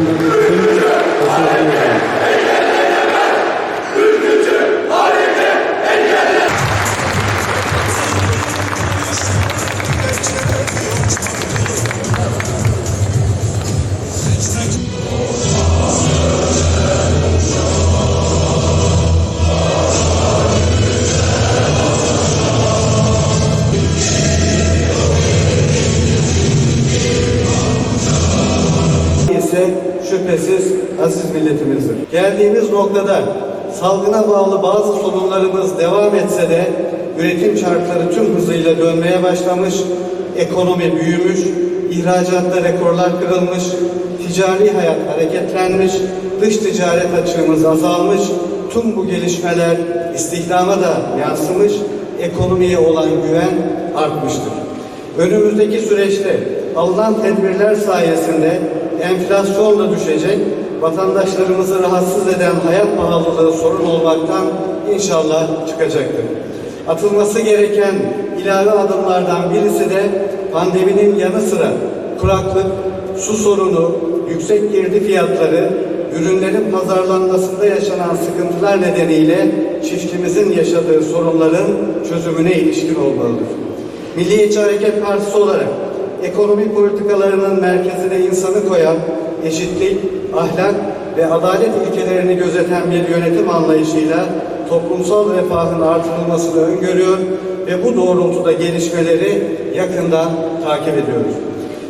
محمد بن وسلم ise şüphesiz aziz milletimizdir. Geldiğimiz noktada salgına bağlı bazı sorunlarımız devam etse de üretim çarkları tüm hızıyla dönmeye başlamış, ekonomi büyümüş, ihracatta rekorlar kırılmış, ticari hayat hareketlenmiş, dış ticaret açığımız azalmış, tüm bu gelişmeler istihdama da yansımış, ekonomiye olan güven artmıştır. Önümüzdeki süreçte alınan tedbirler sayesinde enflasyon da düşecek, vatandaşlarımızı rahatsız eden hayat pahalılığı sorun olmaktan inşallah çıkacaktır. Atılması gereken ilave adımlardan birisi de pandeminin yanı sıra kuraklık, su sorunu, yüksek girdi fiyatları, ürünlerin pazarlanmasında yaşanan sıkıntılar nedeniyle çiftçimizin yaşadığı sorunların çözümüne ilişkin olmalıdır. Milliyetçi Hareket Partisi olarak ekonomi politikalarının merkezine insanı koyan, eşitlik, ahlak ve adalet ilkelerini gözeten bir yönetim anlayışıyla toplumsal refahın artırılmasını öngörüyor ve bu doğrultuda gelişmeleri yakından takip ediyoruz.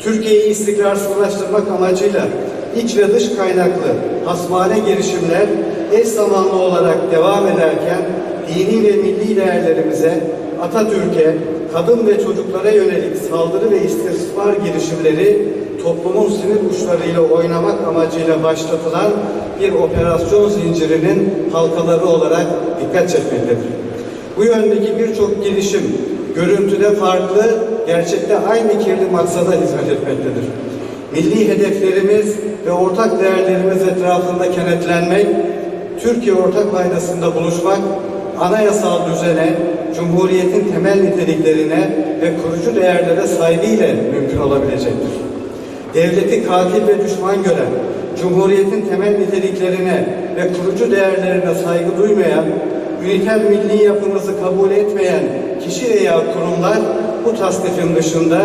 Türkiye'yi istikrarsızlaştırmak amacıyla iç ve dış kaynaklı hasmane girişimler eş zamanlı olarak devam ederken dini ve milli değerlerimize, Atatürk'e, kadın ve çocuklara yönelik saldırı ve istismar girişimleri toplumun sinir uçlarıyla oynamak amacıyla başlatılan bir operasyon zincirinin halkaları olarak dikkat çekmektedir. Bu yöndeki birçok girişim görüntüde farklı, gerçekte aynı kirli maksada hizmet etmektedir. Milli hedeflerimiz ve ortak değerlerimiz etrafında kenetlenmek, Türkiye ortak paydasında buluşmak, anayasal düzene, Cumhuriyetin temel niteliklerine ve kurucu değerlere saygıyla mümkün olabilecektir. Devleti katil ve düşman gören, Cumhuriyetin temel niteliklerine ve kurucu değerlerine saygı duymayan, üniter milli yapımızı kabul etmeyen kişi veya kurumlar bu tasnifin dışında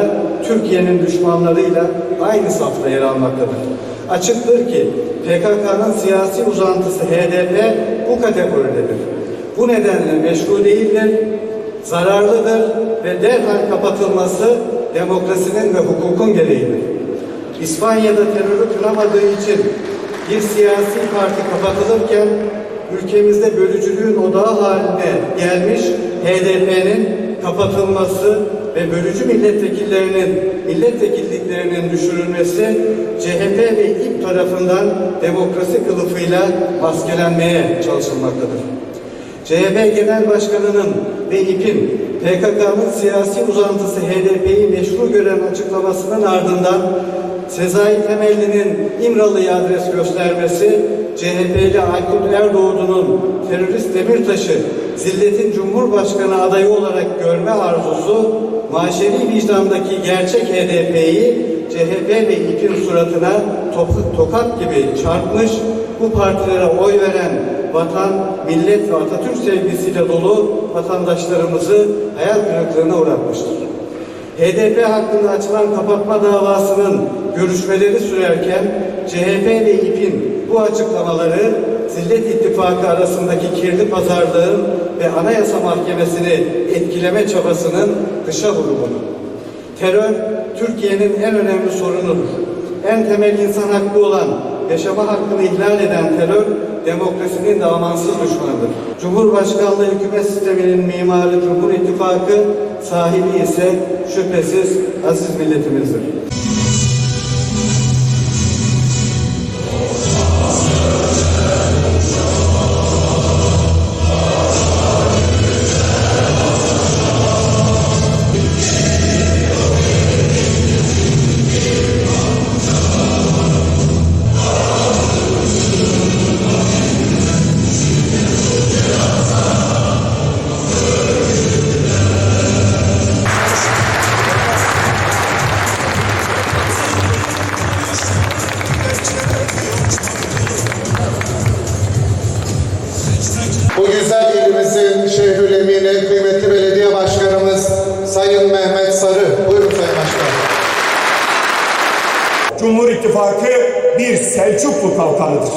Türkiye'nin düşmanlarıyla aynı safta yer almaktadır. Açıktır ki PKK'nın siyasi uzantısı HDP bu kategoridedir. Bu nedenle meşru değildir, zararlıdır ve derhal kapatılması demokrasinin ve hukukun gereğidir. İspanya'da terörü kınamadığı için bir siyasi parti kapatılırken ülkemizde bölücülüğün odağı haline gelmiş HDP'nin kapatılması ve bölücü milletvekillerinin milletvekilliklerinin düşürülmesi CHP ve İP tarafından demokrasi kılıfıyla maskelenmeye çalışılmaktadır. CHP Genel Başkanı'nın ve İP'in PKK'nın siyasi uzantısı HDP'yi meşru gören açıklamasının ardından Sezai Temelli'nin İmralı'ya adres göstermesi, CHP'li Aykut Erdoğdu'nun terörist Demirtaş'ı zilletin Cumhurbaşkanı adayı olarak görme arzusu, maşeri vicdandaki gerçek HDP'yi CHP ve İP'in suratına tokat gibi çarpmış, bu partilere oy veren vatan, millet ve Atatürk sevgisiyle dolu vatandaşlarımızı hayal kırıklığına uğratmıştır. HDP hakkında açılan kapatma davasının görüşmeleri sürerken CHP ve İP'in bu açıklamaları Zillet İttifakı arasındaki kirli pazarlığın ve Anayasa Mahkemesi'ni etkileme çabasının dışa vurumunu. Terör, Türkiye'nin en önemli sorunudur. En temel insan hakkı olan yaşama hakkını ihlal eden terör, demokrasinin de amansız düşmanıdır. Cumhurbaşkanlığı hükümet sisteminin mimarı Cumhur İttifakı, sahibi ise şüphesiz aziz milletimizdir. Bu güzel ilimizin şehrül emini kıymetli belediye başkanımız Sayın Mehmet Sarı. Buyurun Sayın Başkanım. Cumhur İttifakı bir Selçuklu kalkanıdır.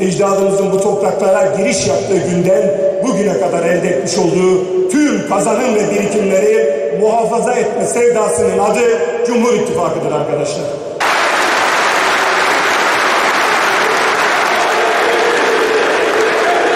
Ecdadımızın bu topraklara giriş yaptığı günden bugüne kadar elde etmiş olduğu tüm kazanım ve birikimleri muhafaza etme sevdasının adı Cumhur İttifakı'dır arkadaşlar.